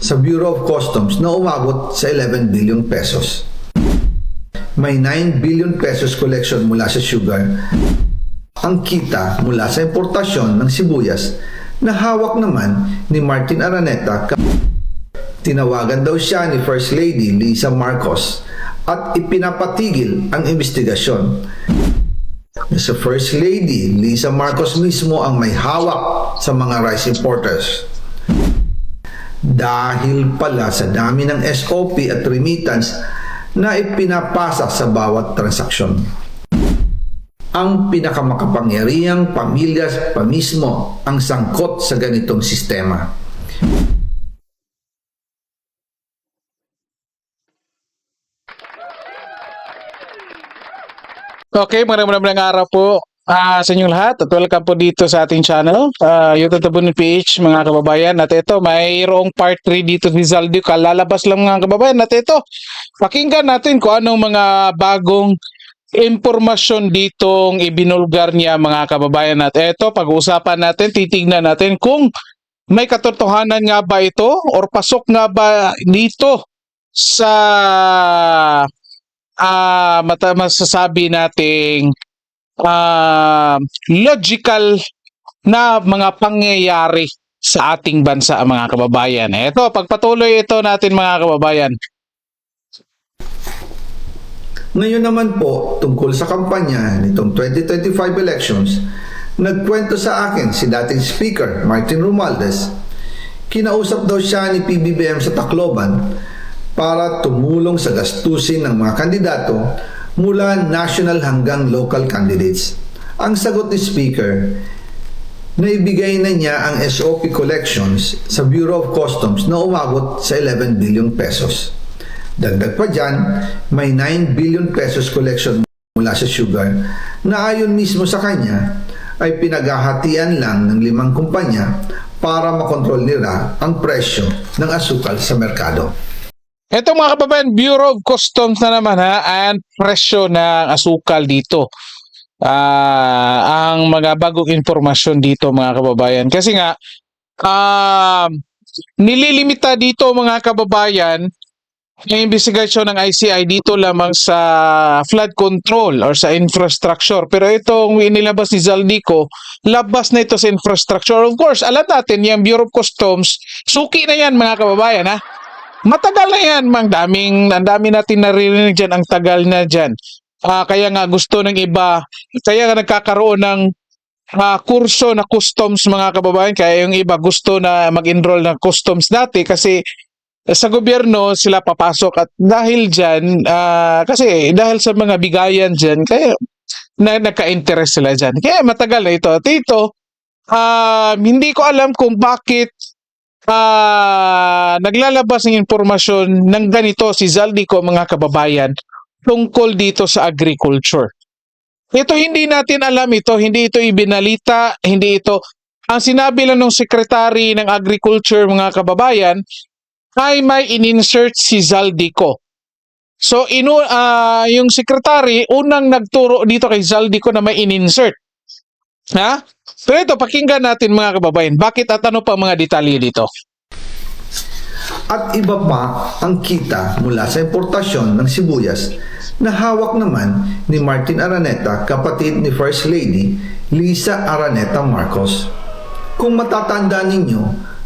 sa Bureau of Customs na umabot sa 11 billion pesos. May 9 billion pesos collection mula sa sugar. Ang kita mula sa importasyon ng sibuyas na hawak naman ni Martin Araneta Tinawagan daw siya ni First Lady Lisa Marcos at ipinapatigil ang investigasyon. Sa First Lady Lisa Marcos mismo ang may hawak sa mga rice importers. Dahil pala sa dami ng SOP at remittance na ipinapasa sa bawat transaksyon. Ang pinakamakapangyarihang pamilya pa mismo ang sangkot sa ganitong sistema. Okay, maraming maraming araw po ah, sa inyong lahat at welcome po dito sa ating channel, uh, Tabun PH mga kababayan. At ito, mayroong part 3 dito ni Zaldi. Kalalabas lang mga kababayan. At ito, pakinggan natin kung anong mga bagong impormasyon ditong ibinulgar niya mga kababayan. At ito, pag-uusapan natin, titignan natin kung may katotohanan nga ba ito or pasok nga ba dito sa ah mata masasabi nating ah, logical na mga pangyayari sa ating bansa mga kababayan. Ito, pagpatuloy ito natin mga kababayan. Ngayon naman po, tungkol sa kampanya nitong 2025 elections, nagkwento sa akin si dating Speaker Martin Romualdez. Kinausap daw siya ni PBBM sa Tacloban para tumulong sa gastusin ng mga kandidato mula national hanggang local candidates. Ang sagot ni Speaker, naibigay na niya ang SOP collections sa Bureau of Customs na umabot sa 11 billion pesos. Dagdag pa dyan, may 9 billion pesos collection mula sa sugar na ayon mismo sa kanya ay pinaghahatian lang ng limang kumpanya para makontrol nila ang presyo ng asukal sa merkado. Ito mga kababayan, Bureau of Customs na naman ha, and presyo ng asukal dito. Ah, ang mga bagong impormasyon dito mga kababayan. Kasi nga, ah, nililimita dito mga kababayan, yung investigasyon ng ICI dito lamang sa flood control or sa infrastructure. Pero itong inilabas ni Zaldico, labas na ito sa infrastructure. Of course, alam natin, yung Bureau of Customs, suki na yan mga kababayan ha. Matagal na yan, mang daming, ang dami natin naririnig dyan, ang tagal na dyan. Ah, kaya nga gusto ng iba, kaya nga nagkakaroon ng ah, kurso na customs mga kababayan, kaya yung iba gusto na mag-enroll ng customs dati kasi sa gobyerno sila papasok at dahil dyan, ah, kasi dahil sa mga bigayan dyan, kaya na, nagka-interest sila dyan. Kaya matagal na ito. At ito, ah, hindi ko alam kung bakit ah naglalabas ng impormasyon ng ganito si Zaldico mga kababayan tungkol dito sa agriculture. Ito hindi natin alam ito, hindi ito ibinalita, hindi ito ang sinabi lang ng secretary ng agriculture mga kababayan ay may in-insert si Zaldico. So inu ah, yung secretary unang nagturo dito kay Zaldico na may in-insert. Ha? Pero ito, pakinggan natin mga kababayan. Bakit at ano pa mga detalye dito? At iba pa ang kita mula sa importasyon ng sibuyas na hawak naman ni Martin Araneta, kapatid ni First Lady Lisa Araneta Marcos. Kung matatandaan ninyo,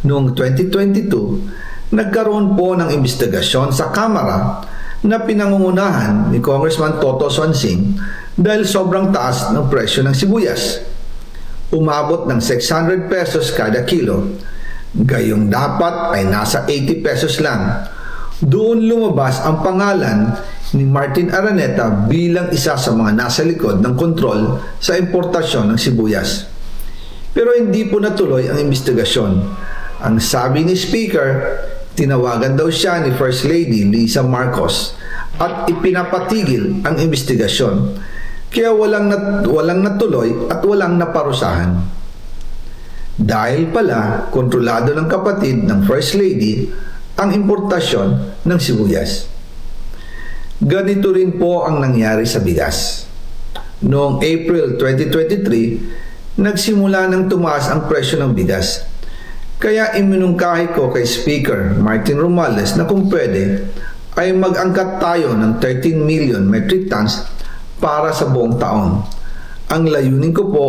noong 2022, nagkaroon po ng investigasyon sa Kamara na pinangungunahan ni Congressman Toto Swansing dahil sobrang taas ng presyo ng sibuyas. Umabot ng 600 pesos kada kilo Gayong dapat ay nasa 80 pesos lang. Doon lumabas ang pangalan ni Martin Araneta bilang isa sa mga nasa likod ng kontrol sa importasyon ng sibuyas. Pero hindi po natuloy ang investigasyon. Ang sabi ni Speaker, tinawagan daw siya ni First Lady Lisa Marcos at ipinapatigil ang investigasyon. Kaya walang, nat- walang natuloy at walang naparusahan. Dahil pala, kontrolado ng kapatid ng First Lady ang importasyon ng sibuyas. Ganito rin po ang nangyari sa bigas. Noong April 2023, nagsimula ng tumaas ang presyo ng bigas. Kaya iminungkahi ko kay Speaker Martin Romales na kung pwede ay mag-angkat tayo ng 13 million metric tons para sa buong taon. Ang layunin ko po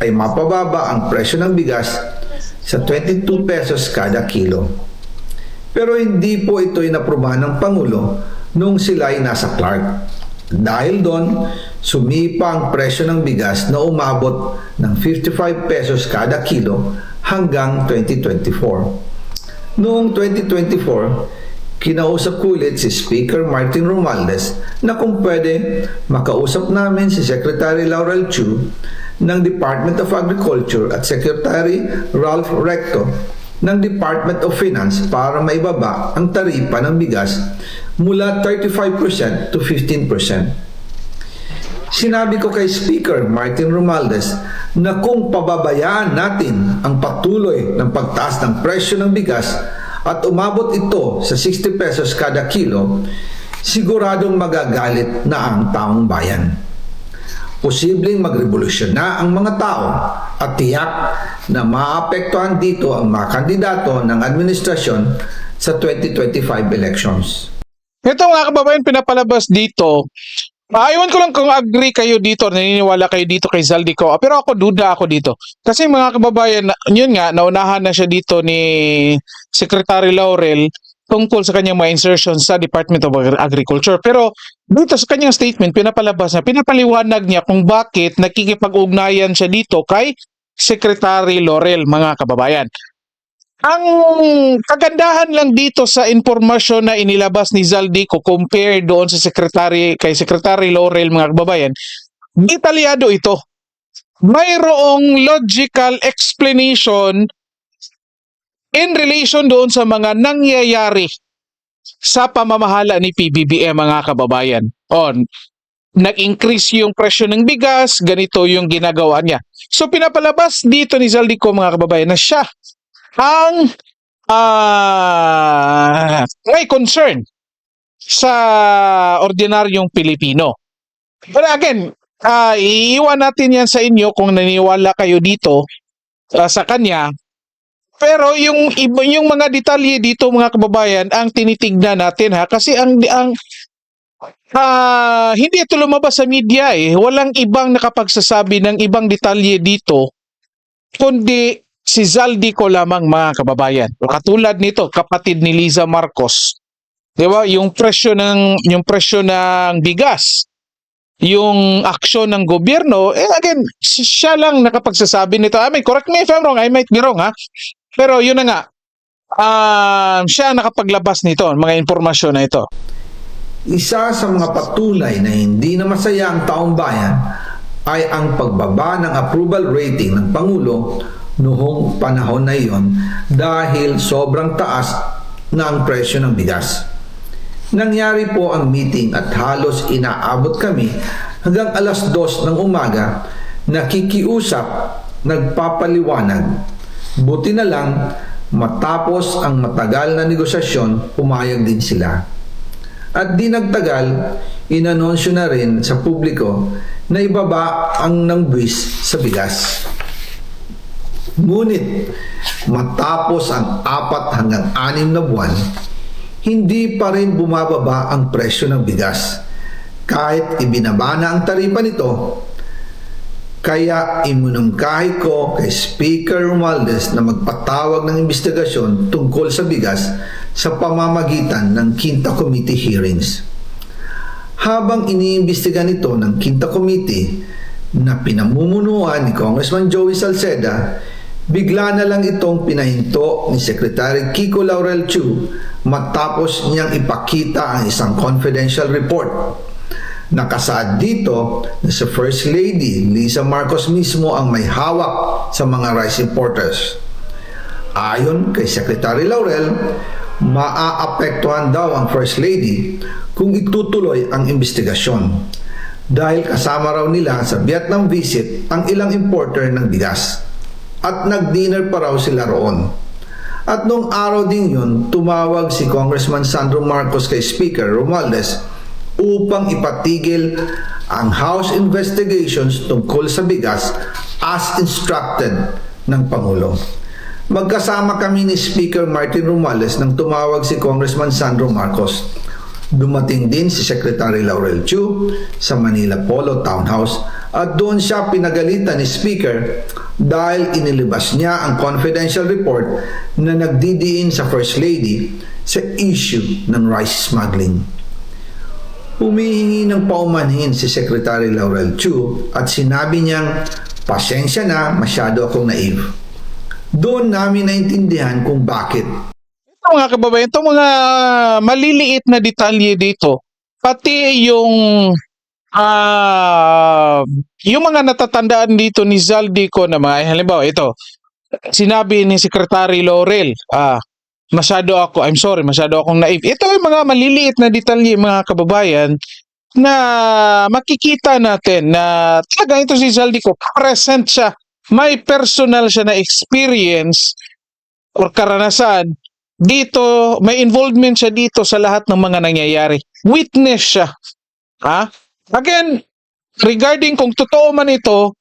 ay mapababa ang presyo ng bigas sa 22 pesos kada kilo. Pero hindi po ito inaprubahan ng Pangulo nung sila ay nasa Clark. Dahil doon, sumipa ang presyo ng bigas na umabot ng 55 pesos kada kilo hanggang 2024. Noong 2024, kinausap ko ulit si Speaker Martin Romualdez na kung pwede makausap namin si Secretary Laurel Chu ng Department of Agriculture at Secretary Ralph Recto ng Department of Finance para maibaba ang taripa ng bigas mula 35% to 15%. Sinabi ko kay Speaker Martin Romualdez na kung pababayaan natin ang patuloy ng pagtaas ng presyo ng bigas at umabot ito sa 60 pesos kada kilo, siguradong magagalit na ang taong bayan. Posibleng magrevolusyon na ang mga tao at tiyak na maapektuhan dito ang mga kandidato ng administrasyon sa 2025 elections. Ito mga kababayan, pinapalabas dito. Ah, ewan ko lang kung agree kayo dito, naniniwala kayo dito kay Zaldico. Ah, Pero ako, duda ako dito. Kasi mga kababayan, yun nga, naunahan na siya dito ni Secretary Laurel tungkol sa kanyang mga insertions sa Department of Agri- Agriculture. Pero dito sa kanyang statement, pinapalabas na, pinapaliwanag niya kung bakit nakikipag-ugnayan siya dito kay Secretary Laurel, mga kababayan. Ang kagandahan lang dito sa impormasyon na inilabas ni Zaldico compare doon sa secretary kay Secretary Laurel mga kababayan, detalyado ito. Mayroong logical explanation in relation doon sa mga nangyayari sa pamamahala ni PBBM mga kababayan. On nag-increase yung presyo ng bigas, ganito yung ginagawa niya. So pinapalabas dito ni Zaldico mga kababayan na siya ang ah may concern sa ordinaryong Pilipino. But again, ah iiwan natin yan sa inyo kung naniwala kayo dito ah, sa kanya. Pero yung yung mga detalye dito mga kababayan ang tinitignan natin ha kasi ang ang ah, hindi ito lumabas sa media eh. Walang ibang nakapagsasabi ng ibang detalye dito kundi si Zaldi ko lamang mga kababayan. Katulad nito, kapatid ni Liza Marcos. 'Di ba? Yung presyo ng yung presyo ng bigas, yung aksyon ng gobyerno, eh again, si- siya lang nakapagsasabi nito. I mean, correct me if I'm wrong, I might be wrong ha. Pero yun na nga. Um, siya nakapaglabas nito, mga impormasyon na ito. Isa sa mga patulay na hindi na masaya ang taong bayan ay ang pagbaba ng approval rating ng Pangulo noong panahon na iyon dahil sobrang taas na ang presyo ng bigas. Nangyari po ang meeting at halos inaabot kami hanggang alas dos ng umaga nakikiusap, nagpapaliwanag. Buti na lang matapos ang matagal na negosasyon, pumayag din sila. At di nagtagal, inanunsyo na rin sa publiko na ibaba ang ng buwis sa bigas. Ngunit matapos ang apat hanggang anim na buwan, hindi pa rin bumababa ang presyo ng bigas. Kahit ibinaba na ang taripa nito, kaya imunungkahi ko kay Speaker Romualdez na magpatawag ng investigasyon tungkol sa bigas sa pamamagitan ng Quinta Committee hearings. Habang iniimbestiga nito ng Quinta Committee na pinamumunuan ni Congressman Joey Salceda, bigla na lang itong pinahinto ni Secretary Kiko Laurel Chu matapos niyang ipakita ang isang confidential report. Nakasaad dito na si First Lady Lisa Marcos mismo ang may hawak sa mga rice importers. Ayon kay Secretary Laurel, maaapektuhan daw ang First Lady kung itutuloy ang investigasyon dahil kasama raw nila sa Vietnam visit ang ilang importer ng bigas at nag-dinner pa raw sila roon. At nung araw din yun, tumawag si Congressman Sandro Marcos kay Speaker Romualdez upang ipatigil ang House investigations tungkol sa bigas as instructed ng Pangulo. Magkasama kami ni Speaker Martin Romales nang tumawag si Congressman Sandro Marcos. Dumating din si Secretary Laurel Chu sa Manila Polo Townhouse at doon siya pinagalitan ni Speaker dahil inilabas niya ang confidential report na nagdidiin sa First Lady sa issue ng rice smuggling. Humihingi ng paumanhin si Secretary Laurel Chu at sinabi niyang, pasensya na, masyado akong naive. Doon namin naintindihan kung bakit Ito mga kababayan, itong mga maliliit na detalye dito, pati yung ah yung mga natatandaan dito ni Zaldico na mga, halimbawa ito, sinabi ni Secretary Laurel, ah, masyado ako, I'm sorry, masyado akong naive. Ito yung mga maliliit na detalye mga kababayan na makikita natin na talagang ito si Zaldico, present siya. May personal siya na experience or karanasan dito, may involvement siya dito sa lahat ng mga nangyayari. Witness siya. Ha? Again, regarding kung totoo man ito,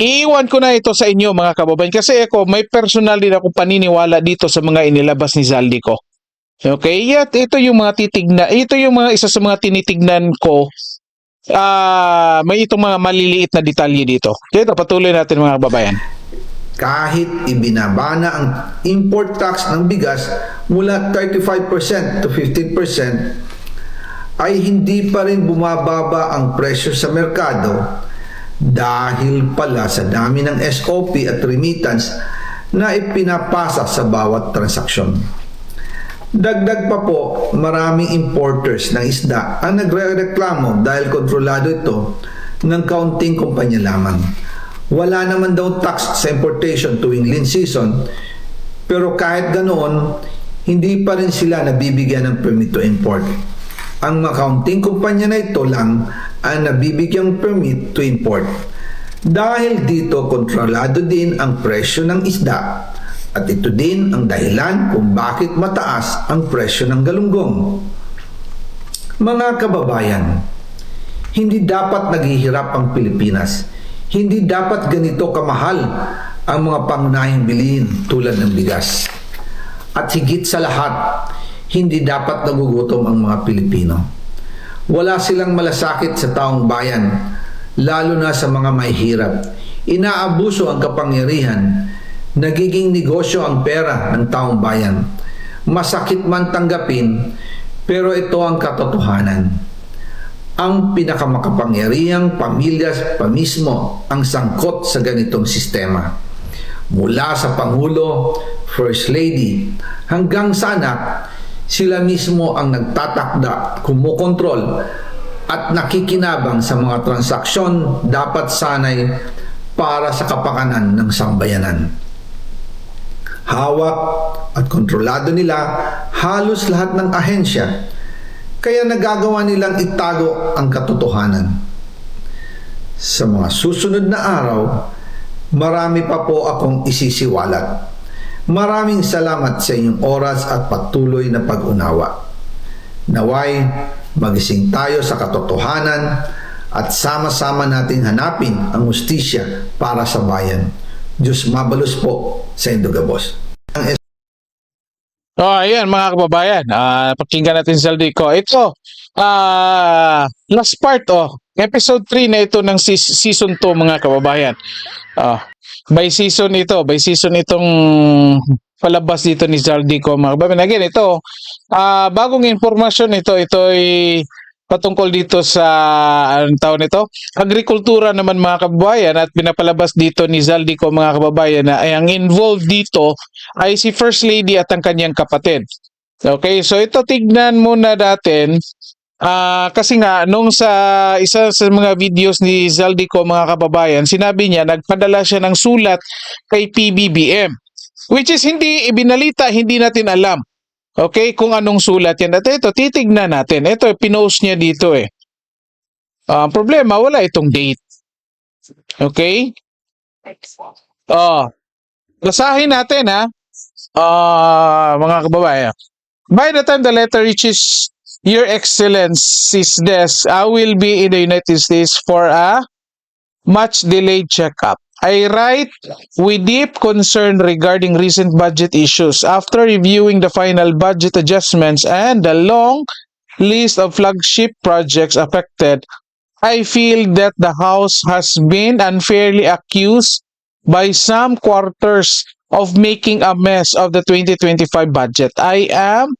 iiwan ko na ito sa inyo mga kababayan kasi ako may personal din ako paniniwala dito sa mga inilabas ni Zaldico. Okay? Yat, ito yung mga titignan, ito yung mga isa sa mga tinitignan ko ah may itong mga maliliit na detalye dito. Dito, patuloy natin mga kababayan. kahit ibinabana ang import tax ng bigas mula 35% to 15% ay hindi pa rin bumababa ang presyo sa merkado dahil pala sa dami ng SOP at remittance na ipinapasa sa bawat transaksyon. Dagdag pa po, maraming importers ng isda ang nagre-reklamo dahil kontrolado ito ng kaunting kumpanya lamang. Wala naman daw tax sa importation tuwing lean season, pero kahit ganoon, hindi pa rin sila nabibigyan ng permit to import. Ang mga kaunting kumpanya na ito lang ang nabibigyang permit to import. Dahil dito kontrolado din ang presyo ng isda at ito din ang dahilan kung bakit mataas ang presyo ng galunggong. Mga kababayan, hindi dapat naghihirap ang Pilipinas. Hindi dapat ganito kamahal ang mga pangunahing bilihin tulad ng bigas. At higit sa lahat, hindi dapat nagugutom ang mga Pilipino. Wala silang malasakit sa taong bayan, lalo na sa mga mahihirap. Inaabuso ang kapangyarihan, nagiging negosyo ang pera ng taong bayan. Masakit man tanggapin, pero ito ang katotohanan. Ang pinakamakapangyarihang pamilya pa mismo ang sangkot sa ganitong sistema. Mula sa Pangulo, First Lady, hanggang sa anak, sila mismo ang nagtatakda, kumukontrol, at nakikinabang sa mga transaksyon dapat sanay para sa kapakanan ng sambayanan. Hawak at kontrolado nila halos lahat ng ahensya, kaya nagagawa nilang itago ang katotohanan. Sa mga susunod na araw, marami pa po akong isisiwalat. Maraming salamat sa inyong oras at patuloy na pag-unawa. Naway, magising tayo sa katotohanan at sama-sama nating hanapin ang ustisya para sa bayan. Diyos mabalos po sa Indogabos. Oh, ayan mga kababayan. Ah, pakinggan natin si Zaldico. Ito, ah, last part oh. Episode 3 na ito ng seas- season 2 mga kababayan. Ah, by season ito, by season itong palabas dito ni Zaldico mga kababayan. Again, ito, ah, bagong informasyon ito, ito ay patungkol dito sa anong tawag nito? Agrikultura naman mga kababayan at pinapalabas dito ni Zaldico mga kababayan na ay ang involved dito ay si First Lady at ang kanyang kapatid. Okay, so ito tignan muna natin. Ah, kasi nga nung sa isa sa mga videos ni Zaldico mga kababayan, sinabi niya nagpadala siya ng sulat kay PBBM. Which is hindi ibinalita, hindi natin alam. Okay, kung anong sulat yan. At ito, titignan natin. Ito, pinost niya dito eh. Ang problema, wala itong date. Okay? Oh, basahin natin ha. Ah, mga kababayan. By the time the letter reaches Your Excellency's desk, I will be in the United States for a much delayed checkup. I write with deep concern regarding recent budget issues. After reviewing the final budget adjustments and the long list of flagship projects affected, I feel that the House has been unfairly accused by some quarters of making a mess of the 2025 budget. I am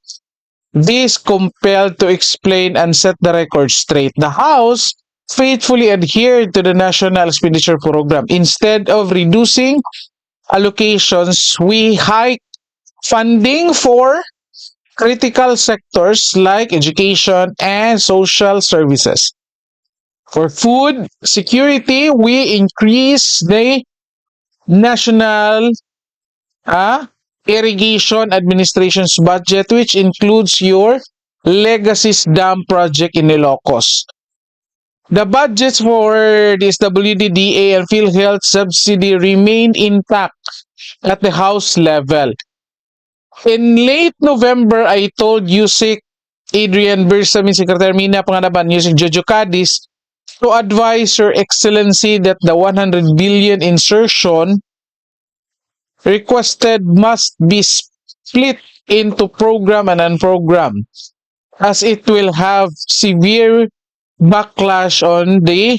this compelled to explain and set the record straight. The House faithfully adhered to the National Expenditure Program. Instead of reducing allocations, we hiked funding for critical sectors like education and social services. For food security, we increase the national ah, irrigation administration's budget, which includes your Legacy's Dam project in Ilocos. The budgets for this WDDA and PhilHealth subsidy remain intact at the House level. In late November, I told Yusik Adrian Bersamin, Secretary Mina Panganaban, Yusik Jojo Cadiz, to advise Her Excellency that the 100 billion insertion requested must be split into program and unprogram as it will have severe backlash on the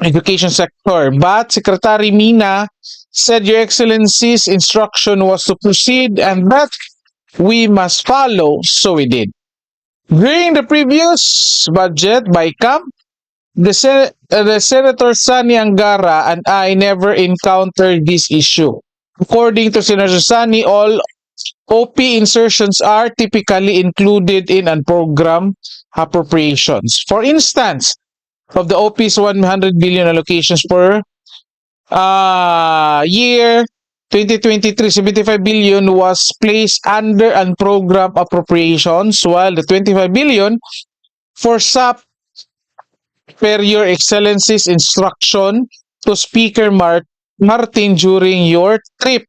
education sector. But Secretary Mina said Your Excellency's instruction was to proceed and that we must follow, so we did. During the previous budget by CAM, the, Sen- uh, the Senator Sani Angara and I never encountered this issue. According to Senator Sani, all OP insertions are typically included in unprogrammed appropriations. For instance, of the OP's 100 billion allocations per uh, year 2023, 75 billion was placed under unprogrammed appropriations, while the 25 billion for SAP per your excellency's instruction to Speaker Mar- Martin during your trip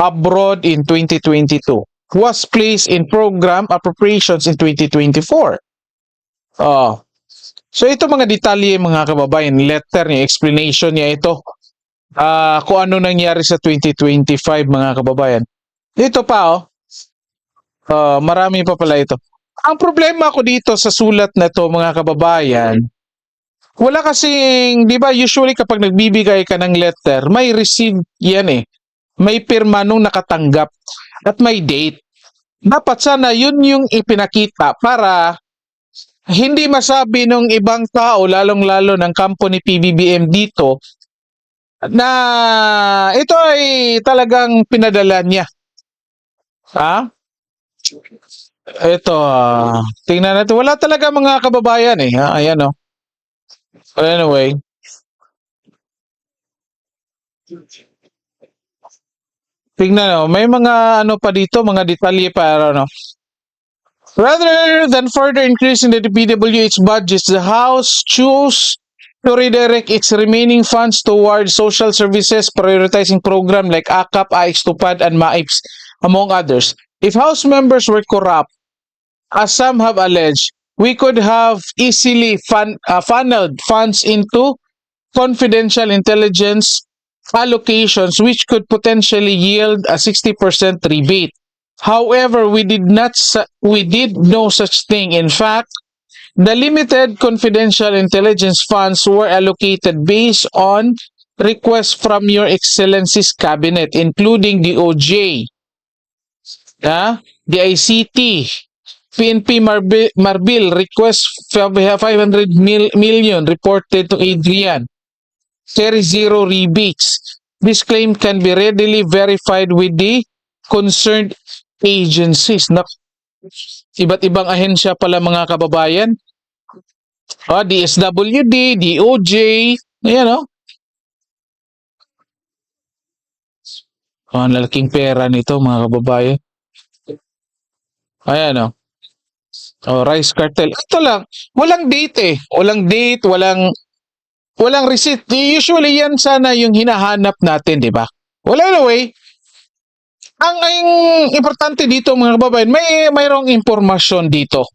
abroad in 2022 was placed in program appropriations in 2024. Oh. So ito mga detalye mga kababayan, letter niya, explanation niya ito. Ah, kung ano nangyari sa 2025 mga kababayan. Ito pa oh. Ah, marami pa pala ito. Ang problema ko dito sa sulat na to mga kababayan, wala kasing, di ba usually kapag nagbibigay ka ng letter, may receive yan eh. May pirma nung nakatanggap at may date. Dapat sana yun yung ipinakita para hindi masabi ng ibang tao, lalong-lalo ng kampo PBBM dito, na ito ay talagang pinadala niya. Ha? Ito, ah, tingnan natin. Wala talaga mga kababayan eh. Ha? Ayan oh. But anyway. Tingnan oh, may mga ano pa dito, mga detalye pa ano. Rather than further increasing the DPWH budgets, the House chose to redirect its remaining funds towards social services, prioritizing program like AKAP, AX Tupad, and MAIPS, among others. If House members were corrupt, as some have alleged, we could have easily fun, uh, funneled funds into confidential intelligence allocations, which could potentially yield a 60% rebate. However, we did not we did no such thing. In fact, the limited confidential intelligence funds were allocated based on requests from your excellency's cabinet including the OJ, ah, the ICT, PNP Marbi- Marbil request for 500 mil- million reported to Adrian. Carry zero rebates. This claim can be readily verified with the concerned agencies. Nak iba't ibang ahensya pala mga kababayan. Ah, DSWD, DOJ, ayan o. Oh, ang lalaking pera nito mga kababayan. Ayan o. Oh, Rice Cartel. Ito lang, walang date eh. Walang date, walang walang receipt. Usually yan sana yung hinahanap natin, di ba? Well, anyway, ang, ang importante dito mga kababayan, may mayroong impormasyon dito.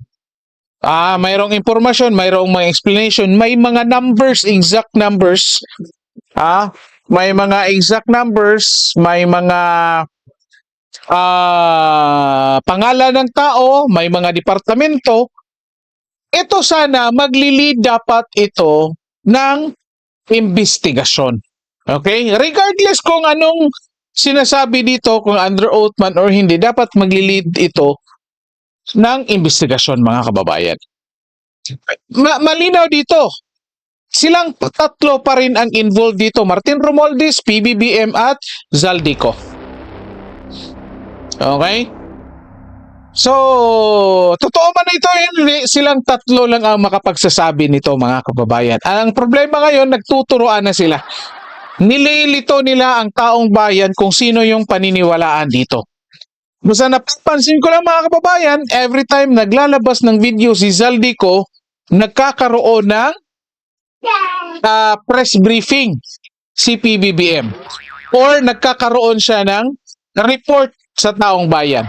Ah, mayroong impormasyon, mayroong mga explanation, may mga numbers, exact numbers. Ah, may mga exact numbers, may mga ah, pangalan ng tao, may mga departamento, ito sana maglilid dapat ito ng investigasyon. Okay? Regardless kung anong sinasabi dito, kung under oath man or hindi, dapat maglilid ito ng investigasyon mga kababayan. Ma- malinaw dito. Silang tatlo pa rin ang involved dito. Martin Romualdez, PBBM at Zaldico. Okay? So, totoo man ito, hindi, silang tatlo lang ang makapagsasabi nito mga kababayan. Ang problema ngayon, nagtuturoan na sila. Nililito nila ang taong bayan kung sino yung paniniwalaan dito. Basta napapansin ko lang mga kababayan, every time naglalabas ng video si Zaldico, nagkakaroon ng ah, press briefing si PBBM or nagkakaroon siya ng report sa taong bayan.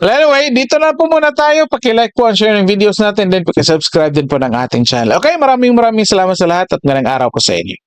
Well, anyway, dito na po muna tayo. Paki-like po and share ng videos natin. Then paki-subscribe din po ng ating channel. Okay, maraming maraming salamat sa lahat at ngayong araw po sa inyo.